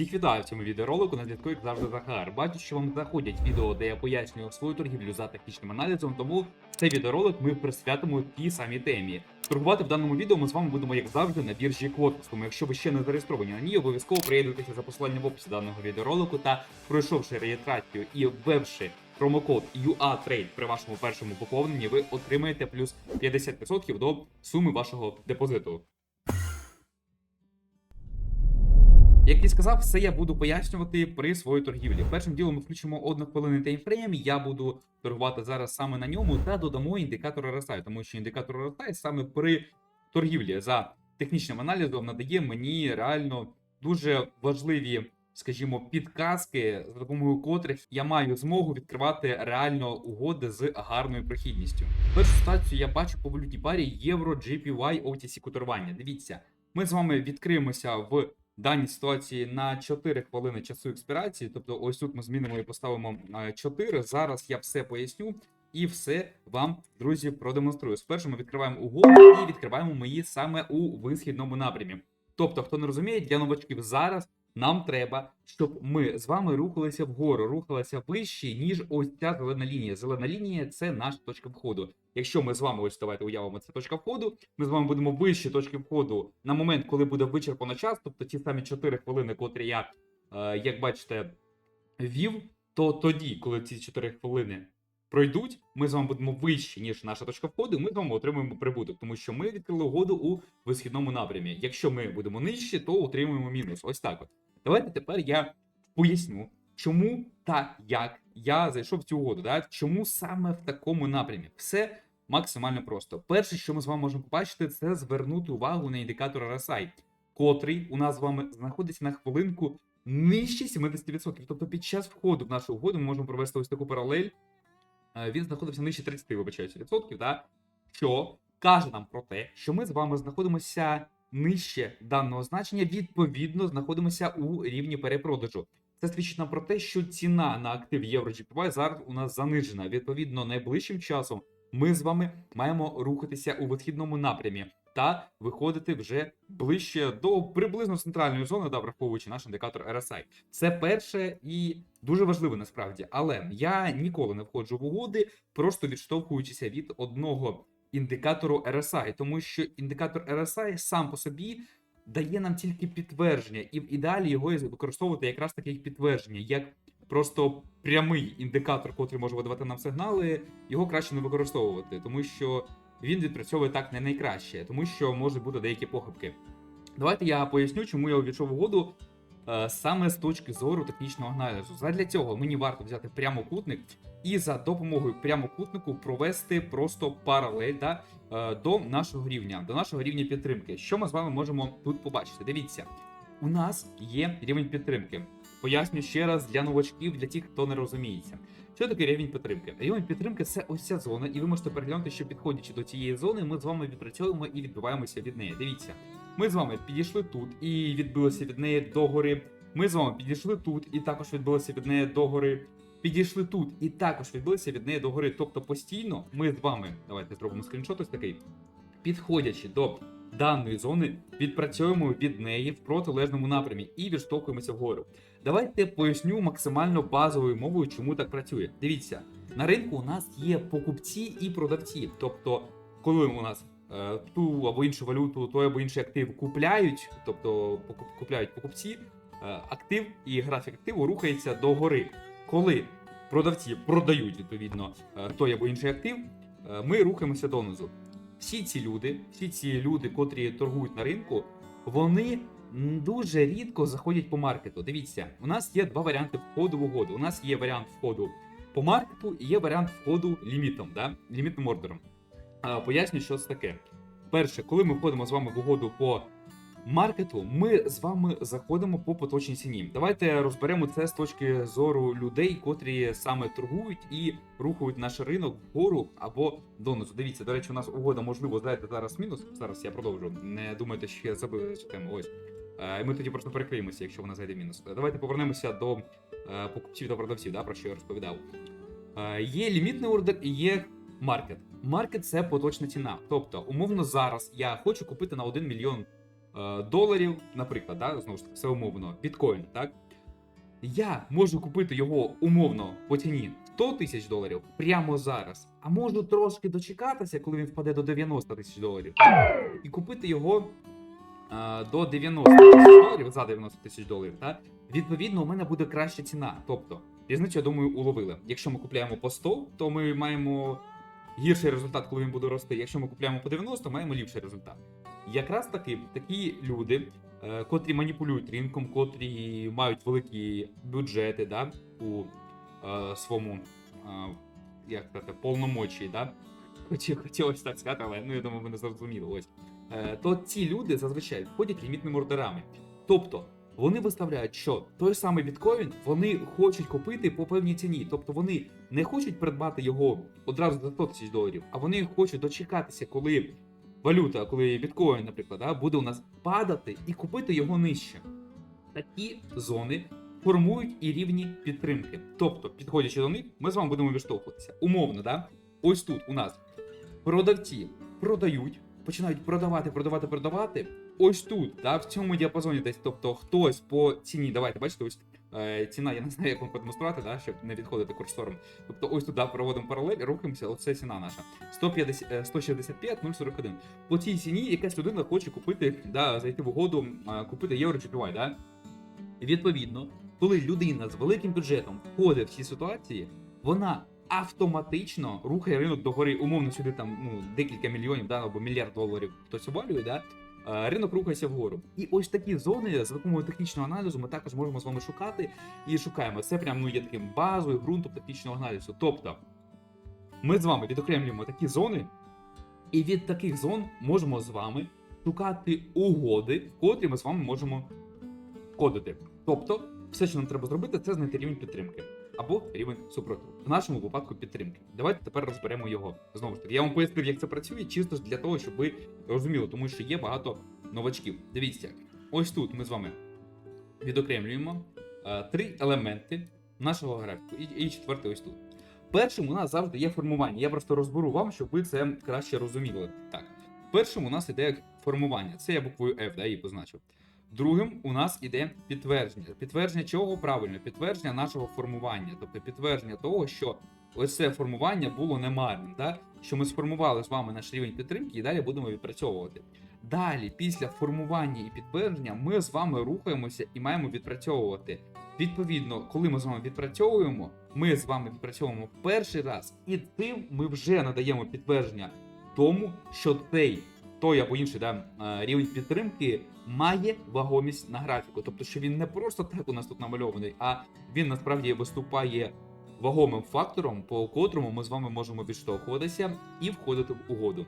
Всіх вітаю в цьому відеоролику на зв'язку, як завжди, Захар. Бачу, що вам заходять відео, де я пояснюю свою торгівлю за технічним аналізом, тому цей відеоролик ми присвятимо тій самій темі. Торгувати в даному відео ми з вами будемо, як завжди, на біржі Квотус. Тому якщо ви ще не зареєстровані на ній, обов'язково приєднуйтеся за посиланням в описі даного відеоролику та пройшовши реєстрацію і ввевши промокод UATRADE при вашому першому поповненні, ви отримаєте плюс 50% до суми вашого депозиту. Як і сказав, все я буду пояснювати при своїй торгівлі. Першим ділом ми включимо однохвилинний таймфрейм. Я буду торгувати зараз саме на ньому та додамо індикатор RSI, тому що індикатор RSI саме при торгівлі за технічним аналізом надає мені реально дуже важливі, скажімо, підказки, за допомогою котрих я маю змогу відкривати реально угоди з гарною прохідністю. Першу ситуацію я бачу по валютній парі євро GPY OTC котирування. Дивіться, ми з вами відкриємося в даній ситуації на 4 хвилини часу експірації. Тобто, ось тут ми змінимо і поставимо е, 4. Зараз я все поясню і все вам, друзі, продемонструю. Спершу ми відкриваємо угоду і відкриваємо ми її саме у висхідному напрямі. Тобто, хто не розуміє, для новачків зараз нам треба, щоб ми з вами рухалися вгору, рухалися вище, ніж ось ця зелена лінія. Зелена лінія це наша точка входу. Якщо ми з вами ось давайте уявимо, це точка входу. Ми з вами будемо вище точки входу на момент, коли буде вичерпано час, тобто ті самі 4 хвилини, котрі я, е, як бачите, ввів, то тоді, коли ці 4 хвилини пройдуть, ми з вами будемо вище, ніж наша точка входу, і ми з вами отримуємо прибуток, тому що ми відкрили угоду у висхідному напрямі. Якщо ми будемо нижче, то отримуємо мінус. Ось так от. Давайте тепер я поясню, чому та як я зайшов в цю угоду, да? чому саме в такому напрямі. Все максимально просто. Перше, що ми з вами можемо побачити, це звернути увагу на індикатор RSI, котрий у нас з вами знаходиться на хвилинку нижче 70%. Тобто під час входу в нашу угоду ми можемо провести ось таку паралель. Е, Він знаходився нижче 30, вибачаюся, відсотків, да? що каже нам про те, що ми з вами знаходимося нижче даного значення, відповідно, знаходимося у рівні перепродажу. Це свідчить нам про те, що ціна на актив Євро зараз у нас занижена. Відповідно, найближчим часом ми з вами маємо рухатися у висхідному напрямі та виходити вже ближче до приблизно центральної зони, да, враховуючи наш індикатор RSI. Це перше і дуже важливо насправді. Але я ніколи не входжу в угоди, просто відштовхуючися від одного індикатору RSI, тому що індикатор RSI сам по собі дає нам тільки підтвердження, і в ідеалі його використовувати якраз таке як підтвердження, як просто прямий індикатор, котрий може видавати нам сигнали, його краще не використовувати, тому що він відпрацьовує так не найкраще, тому що можуть бути деякі похибки. Давайте я поясню, чому я увійшов угоду е, саме з точки зору технічного аналізу. Задля цього мені варто взяти прямокутник і за допомогою прямокутнику провести просто паралель да, е, до нашого рівня, до нашого рівня підтримки. Що ми з вами можемо тут побачити? Дивіться, у нас є рівень підтримки. Поясню ще раз для новачків, для тих, хто не розуміється. Що таке рівень підтримки? Рівень підтримки це ось ця зона, і ви можете переглянути, що підходячи до цієї зони, ми з вами відпрацьовуємо і відбиваємося від неї. Дивіться, ми з вами підійшли тут і відбилися від неї догори. Ми з вами підійшли тут і також відбилися від неї догори. Підійшли тут і також відбилися від неї догори. Тобто постійно ми з вами, давайте зробимо скріншот ось такий, підходячи до даної зони, відпрацьовуємо від неї в протилежному напрямі і відштовхуємося вгору. Давайте поясню максимально базовою мовою, чому так працює. Дивіться, на ринку у нас є покупці і продавці. Тобто, коли у нас е, ту або іншу валюту, той або інший актив купляють, тобто купляють покупці, е, актив і графік активу рухається догори. Коли продавці продають відповідно е, той або інший актив, е, ми рухаємося донизу. Всі ці люди, всі ці люди, котрі торгують на ринку, вони дуже рідко заходять по маркету. Дивіться, у нас є два варіанти входу в угоду. У нас є варіант входу по маркету і є варіант входу лімітом, да? лімітним ордером. Поясню, що це таке. Перше, коли ми входимо з вами в угоду по маркету, ми з вами заходимо по поточній ціні. Давайте розберемо це з точки зору людей, котрі саме торгують і рухають наш ринок вгору або донизу. Дивіться, до речі, у нас угода можливо зайде зараз мінус. Зараз я продовжу. Не думайте, що я забив цю тему. Ось. Е, Ми тоді просто перекриємося, якщо вона зайде мінус. Давайте повернемося до е, покупців та продавців, да, про що я розповідав. Е, Є лімітний ордер і є маркет. Маркет це поточна ціна. Тобто, умовно, зараз я хочу купити на 1 мільйон доларів, наприклад, да, знову ж таки, все умовно, біткоін, так? Я можу купити його умовно по ціні 100 тисяч доларів прямо зараз, а можу трошки дочекатися, коли він впаде до 90 тисяч доларів, і купити його е, до 90 тисяч доларів за 90 тисяч доларів. Так? Відповідно, у мене буде краща ціна. Тобто, різницю, я думаю, уловили. Якщо ми купляємо по 100, то ми маємо гірший результат, коли він буде рости. Якщо ми купляємо по 90, маємо ліпший результат. Якраз таки такі люди, е, котрі маніпулюють ринком, котрі мають великі бюджети да, у е, своєму е, як сказати, повномочі, да? Хотілося так сказати, але ну я думаю, ви не зрозуміли. Ось. Е, то ці люди зазвичай входять лімітними ордерами. Тобто вони виставляють, що той самий біткоін вони хочуть купити по певній ціні. Тобто вони не хочуть придбати його одразу за 100 тисяч доларів, а вони хочуть дочекатися, коли валюта, коли біткоін, наприклад, буде у нас падати і купити його нижче. Такі зони формують і рівні підтримки. Тобто, підходячи до них, ми з вами будемо відштовхуватися. Умовно, да? ось тут у нас продавці продають, починають продавати, продавати, продавати. Ось тут, да, в цьому діапазоні десь. Тобто хтось по ціні, давайте бачите, ось ціна, я не знаю, як вам продемонструвати, да, щоб не відходити курсором. Тобто ось туди проводимо паралель, рухаємося, оце ціна наша. 150, е, 165 041. По цій ціні якась людина хоче купити, да, зайти в угоду, е, купити євро GPY, да? Відповідно, коли людина з великим бюджетом входить в ці ситуації, вона автоматично рухає ринок догори, умовно сюди там ну, декілька мільйонів да, або мільярд доларів хтось обвалює, да, е, ринок рухається вгору. І ось такі зони за допомогою технічного аналізу ми також можемо з вами шукати і шукаємо. Це прям ну, є таким базою, ґрунтом технічного аналізу. Тобто ми з вами відокремлюємо такі зони, і від таких зон можемо з вами шукати угоди, в котрі ми з вами можемо кодити. Тобто, все, що нам треба зробити, це знайти рівень підтримки або рівень супротиву. В нашому випадку підтримки. Давайте тепер розберемо його. Знову ж таки, я вам пояснив, як це працює, чисто ж для того, щоб ви розуміли, тому що є багато новачків. Дивіться, ось тут ми з вами відокремлюємо е, три елементи нашого графіку, і, і четвертий ось тут. Першим у нас завжди є формування. Я просто розберу вам, щоб ви це краще розуміли. Так, першим у нас іде формування. Це я буквою F, да, її позначив. Другим у нас іде підтвердження. Підтвердження чого правильно? Підтвердження нашого формування, тобто підтвердження того, що ось це формування було немарним, да? що ми сформували з вами наш рівень підтримки і далі будемо відпрацьовувати. Далі, після формування і підтвердження, ми з вами рухаємося і маємо відпрацьовувати. Відповідно, коли ми з вами відпрацьовуємо, ми з вами відпрацьовуємо перший раз, і тим ми вже надаємо підтвердження тому, що цей той або інший да, е, рівень підтримки має вагомість на графіку. Тобто, що він не просто так у нас тут намальований, а він насправді виступає вагомим фактором, по котрому ми з вами можемо відштовхуватися і входити в угоду.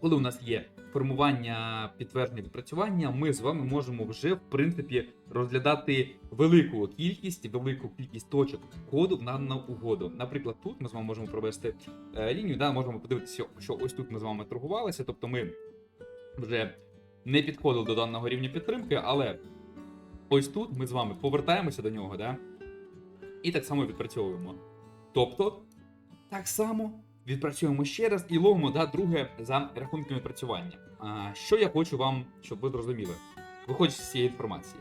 Коли у нас є формування підтвердження відпрацювання, ми з вами можемо вже в принципі розглядати велику кількість, велику кількість точок входу в надану угоду. Наприклад, тут ми з вами можемо провести е, лінію, да, можемо подивитися, що ось тут ми з вами торгувалися, тобто ми вже не підходили до даного рівня підтримки, але ось тут ми з вами повертаємося до нього, да? і так само відпрацьовуємо. Тобто, так само відпрацюємо ще раз і ловимо да, друге за рахунками відпрацювання. А, що я хочу вам, щоб ви зрозуміли, виходячи з цієї інформації.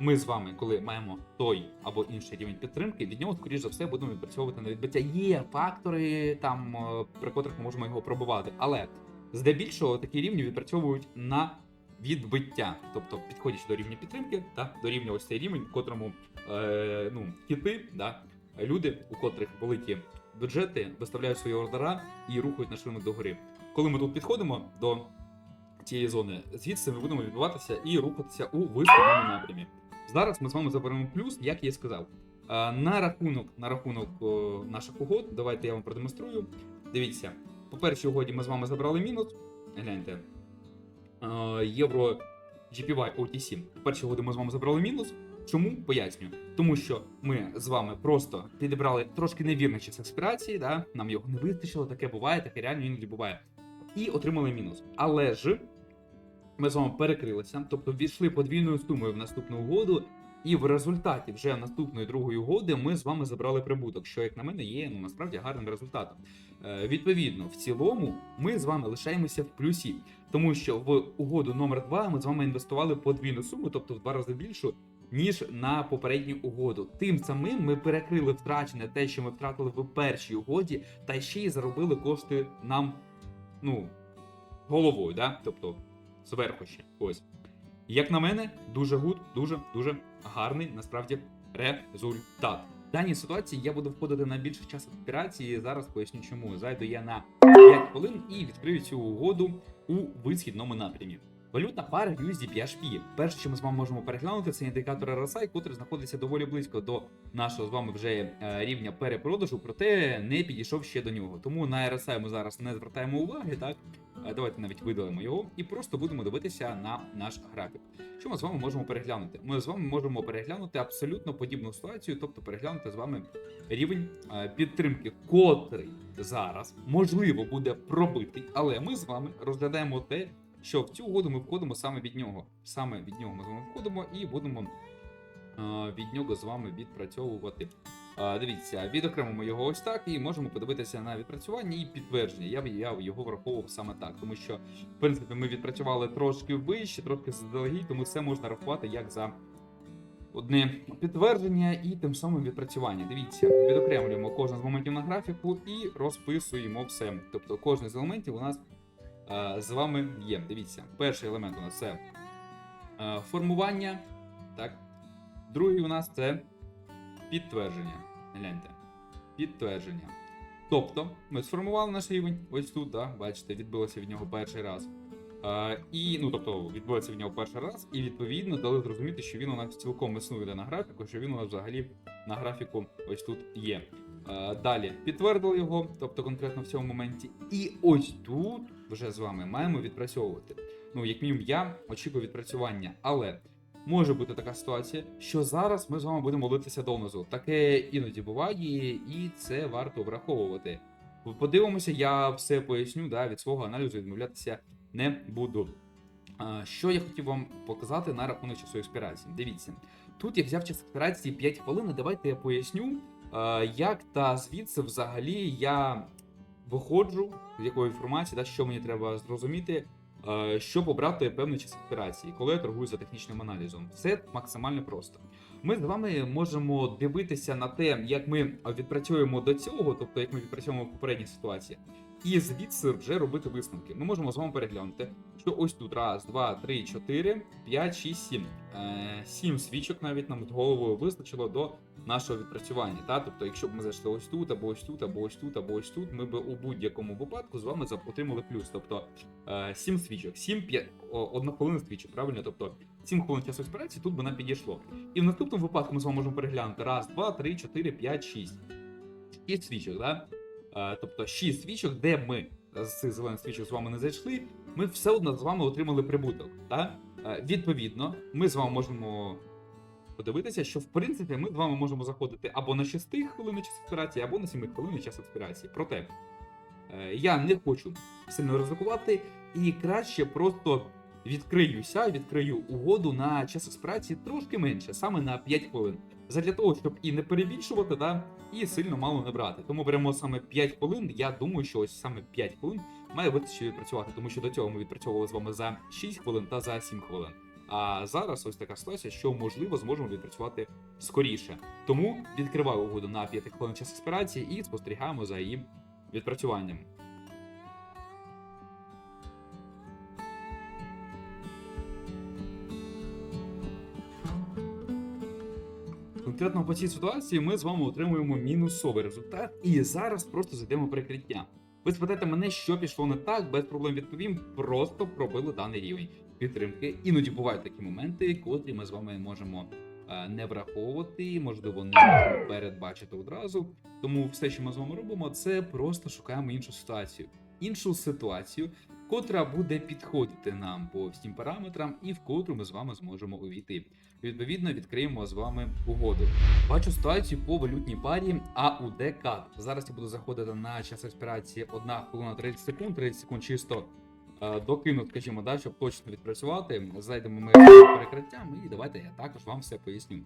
Ми з вами, коли маємо той або інший рівень підтримки, від нього, скоріш за все, будемо відпрацьовувати на відбиття. Є фактори, там, при котрих ми можемо його пробувати, але здебільшого такі рівні відпрацьовують на відбиття, тобто підходячи до рівня підтримки, та до рівня ось цей рівень, в котрому е, ну, кіти, да, люди, у котрих великі бюджети, виставляють свої ордера і рухають наш ринок догори. Коли ми тут підходимо до цієї зони, звідси ми будемо відбуватися і рухатися у виставленому напрямі. Зараз ми з вами заберемо плюс, як я сказав. Е, На рахунок, на рахунок наших угод, давайте я вам продемонструю. Дивіться, по першій угоді ми з вами забрали мінус. Гляньте. Е, Євро GPY OTC. По першій угоді ми з вами забрали мінус. Чому? Пояснюю. Тому що ми з вами просто підібрали трошки невірний час експірації, да? нам його не вистачило, таке буває, таке реально іноді буває. І отримали мінус. Але ж ми з вами перекрилися, тобто ввійшли подвійною сумою в наступну угоду І в результаті вже наступної другої угоди ми з вами забрали прибуток, що, як на мене, є ну насправді гарним результатом. Е, відповідно, в цілому ми з вами лишаємося в плюсі, тому що в угоду номер 2 ми з вами інвестували подвійну суму, тобто в два рази більшу, ніж на попередню угоду. Тим самим ми перекрили втрачене те, що ми втратили в першій угоді, та ще й заробили кошти нам, ну, головою, да? тобто зверху ще. Ось. Як на мене, дуже гуд, дуже дуже гарний насправді результат. В даній ситуації я буду входити на більше часу операції. Зараз поясню чому. Зайду я на 5 хвилин і відкрию цю угоду у висхідному напрямі. Валютна пара USD PHP. Перше, що ми з вами можемо переглянути, це індикатор RSI, який знаходиться доволі близько до нашого з вами вже е, рівня перепродажу, проте не підійшов ще до нього. Тому на RSI ми зараз не звертаємо уваги, так давайте навіть видалимо його і просто будемо дивитися на наш графік. Що ми з вами можемо переглянути? Ми з вами можемо переглянути абсолютно подібну ситуацію, тобто переглянути з вами рівень е, підтримки, котрий зараз можливо буде пробитий, але ми з вами розглядаємо те, що в цю угоду ми входимо саме від нього. Саме від нього ми з вами входимо і будемо е, від нього з вами відпрацьовувати. Дивіться, відокремимо його ось так і можемо подивитися на відпрацювання і підтвердження. Я б я його враховував саме так, тому що в принципі ми відпрацювали трошки вище, трошки заздалегідь, тому це можна рахувати як за одне підтвердження і тим самим відпрацювання. Дивіться, відокремлюємо кожен з моментів на графіку і розписуємо все. Тобто кожен з елементів у нас е, з вами є. Дивіться, перший елемент у нас це е, формування. Так. Другий у нас це підтвердження. Гляньте. Підтвердження. Тобто, ми сформували наш рівень, ось тут, да, бачите, відбилося від нього перший раз. А, і, ну, тобто, відбулося від нього перший раз, і відповідно дали зрозуміти, що він у нас цілком існує на графіку, що він у нас взагалі на графіку ось тут є. А, далі підтвердили його, тобто конкретно в цьому моменті. І ось тут вже з вами маємо відпрацьовувати. Ну, як мінімум, я очікую відпрацювання, але може бути така ситуація, що зараз ми з вами будемо литися донизу. Таке іноді буває, і це варто враховувати. Подивимося, я все поясню, да, від свого аналізу відмовлятися не буду. Що я хотів вам показати на рахунок часу експірації? Дивіться, тут я взяв час експірації 5 хвилин. Давайте я поясню, як та звідси взагалі я виходжу з якої інформації, да, що мені треба зрозуміти, щоб обрати певний час операції, коли я торгую за технічним аналізом. Все максимально просто. Ми з вами можемо дивитися на те, як ми відпрацюємо до цього, тобто як ми відпрацюємо в попередній ситуації, і звідси вже робити висновки. Ми можемо з вами переглянути, що ось тут раз, два, три, чотири, п'ять, шість, сім. Е, Сім свічок навіть нам головою вистачило до нашого відпрацювання. Та? Тобто, якщо б ми зайшли ось тут, або ось тут, або ось тут, або ось тут, ми б у будь-якому випадку з вами отримали плюс. Тобто е, 7 свічок, 7 5, одна хвилина свічок, правильно? Тобто 7 хвилин часу експірації тут би нам підійшло. І в наступному випадку ми з вами можемо переглянути раз, два, три, чотири, п'ять, шість. Шість свічок, да? Е, тобто 6 свічок, де ми з цих зелених свічок з вами не зайшли, ми все одно з вами отримали прибуток. Да? Е, відповідно, ми з вами можемо подивитися, що в принципі ми з вами можемо заходити або на 6 хвилин час експірації, або на 7 хвилин час експірації. Проте е, я не хочу сильно ризикувати і краще просто відкриюся, відкрию угоду на час експірації трошки менше, саме на 5 хвилин. Задля того, щоб і не перебільшувати, да, і сильно мало не брати. Тому беремо саме 5 хвилин. Я думаю, що ось саме 5 хвилин має вистачити відпрацювати, тому що до цього ми відпрацьовували з вами за 6 хвилин та за 7 хвилин. А зараз ось така ситуація, що можливо зможемо відпрацювати скоріше. Тому відкриваю угоду на 5 хвилин час експірації і спостерігаємо за її відпрацюванням. Конкретно по цій ситуації ми з вами отримуємо мінусовий результат, і зараз просто зайдемо прикриття. Ви спитаєте мене, що пішло не так, без проблем відповім, просто пробили даний рівень підтримки. Іноді бувають такі моменти, котрі ми з вами можемо е, не враховувати, можливо, не передбачити одразу. Тому все, що ми з вами робимо, це просто шукаємо іншу ситуацію. Іншу ситуацію, котра буде підходити нам по всім параметрам, і в котру ми з вами зможемо увійти. Відповідно, відкриємо з вами угоду. Бачу ситуацію по валютній парі CAD. Зараз я буду заходити на час експірації 1 хвилина 30 секунд, 30 секунд чисто докину, скажімо, да, щоб точно відпрацювати. Зайдемо ми в перекриття, і давайте я також вам все поясню.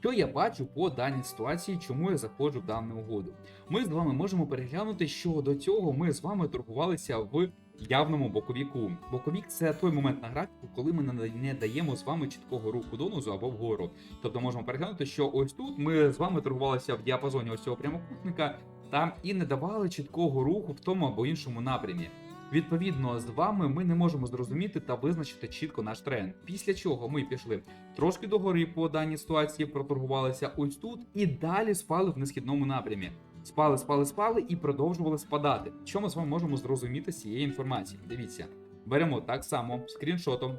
Що я бачу по даній ситуації, чому я заходжу в дану угоду? Ми з вами можемо переглянути, що до цього ми з вами торгувалися в явному боковіку. Боковік це той момент на графіку, коли ми не- даємо з вами чіткого руху донизу або вгору. Тобто можемо переглянути, що ось тут ми з вами торгувалися в діапазоні ось цього прямокутника та і не давали чіткого руху в тому або іншому напрямі. Відповідно, з вами ми не можемо зрозуміти та визначити чітко наш тренд. Після чого ми пішли трошки догори по даній ситуації, проторгувалися ось тут і далі спали в несхідному напрямі. Спали, спали, спали і продовжували спадати. Що ми з вами можемо зрозуміти з цієї інформації? Дивіться, беремо так само скріншотом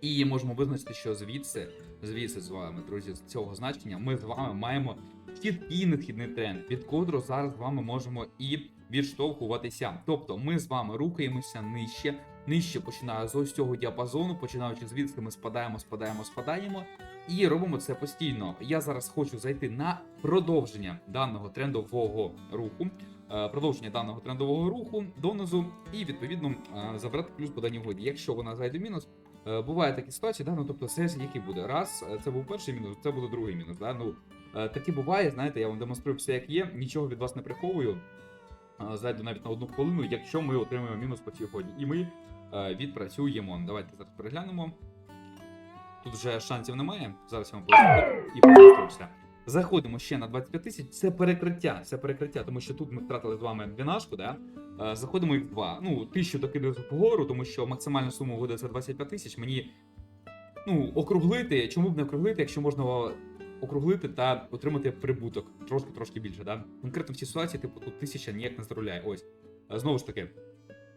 і можемо визначити, що звідси, звідси з вами, друзі, з цього значення, ми з вами маємо чіткий несхідний тренд, від котрого зараз з вами можемо і відштовхуватися. Тобто ми з вами рухаємося нижче, нижче починає з ось цього діапазону, починаючи звідси, ми спадаємо, спадаємо, спадаємо. І робимо це постійно. Я зараз хочу зайти на продовження даного трендового руху, е, продовження даного трендового руху донизу, і відповідно е, забрати плюс по даній угоді. Якщо вона зайде мінус, е, буває такі ситуації, да, ну тобто сес, який буде. Раз, це був перший мінус, це буде другий мінус. Да? Ну, такі буває, знаєте, я вам демонструю все як є, нічого від вас не приховую. Зайду навіть на одну хвилину, якщо ми отримаємо мінус по цій угоді. І ми е, відпрацюємо. Давайте зараз переглянемо. Тут вже шансів немає. Зараз я вам поясню і продемонструюся. Заходимо ще на 25 тисяч. Це перекриття. Це перекриття, тому що тут ми втратили з вами двінашку, да? Е, Заходимо їх два. Ну, тисячу докидаю вгору, тому що максимальна сума угоди це 25 тисяч. Мені ну, округлити. Чому б не округлити, якщо можна округлити та отримати прибуток трошки трошки більше. Да? Конкретно в цій ситуації, типу, тут тисяча ніяк не заробляє. Ось. Е, Знову ж таки,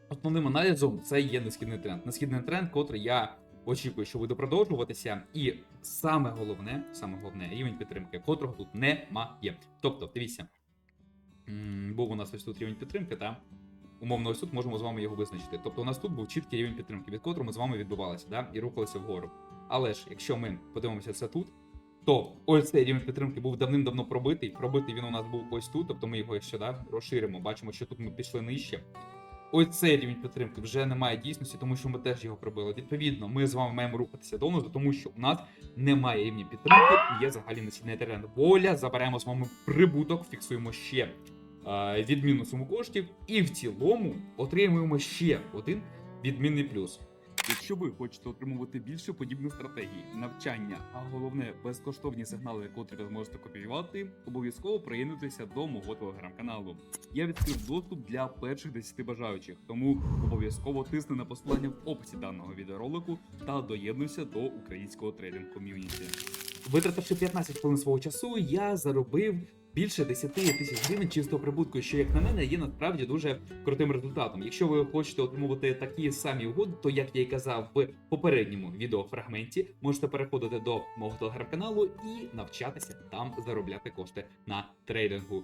основним аналізом це є несхідний тренд. Несхідний тренд, котрий я очікую, що буде продовжуватися. І саме головне, саме головне, рівень підтримки, котрого тут немає. Тобто, дивіться, був у нас ось тут рівень підтримки, та умовно, ось тут можемо з вами його визначити. Тобто, у нас тут був чіткий рівень підтримки, від котрого ми з вами відбувалися, да? і рухалися вгору. Але ж, якщо ми подивимося це тут, то ось цей рівень підтримки був давним-давно пробитий. Пробитий він у нас був ось тут, тобто ми його ще да, розширимо. Бачимо, що тут ми пішли нижче. Ось цей рівень підтримки вже немає дійсності, тому що ми теж його пробили. Відповідно, ми з вами маємо рухатися донизу, тому що у нас немає рівня підтримки і є взагалі націльний тренд. Воля, заберемо з вами прибуток, фіксуємо ще е, відмінну суму коштів, і в цілому отримуємо ще один відмінний плюс. Якщо ви хочете отримувати більше подібних стратегій, навчання, а головне безкоштовні сигнали, котрі ви зможете копіювати, обов'язково приєднуйтеся до мого телеграм-каналу. Я відкрив доступ для перших 10 бажаючих, тому обов'язково тисни на посилання в описі даного відеоролику та доєднуйся до українського трейдинг ком'юніті. Витративши 15 хвилин свого часу, я заробив більше 10 тисяч гривень чистого прибутку, що, як на мене, є насправді дуже крутим результатом. Якщо ви хочете отримувати такі самі угоди, то як я і казав в попередньому відеофрагменті, можете переходити до мого телеграм-каналу і навчатися там заробляти кошти на трейдингу.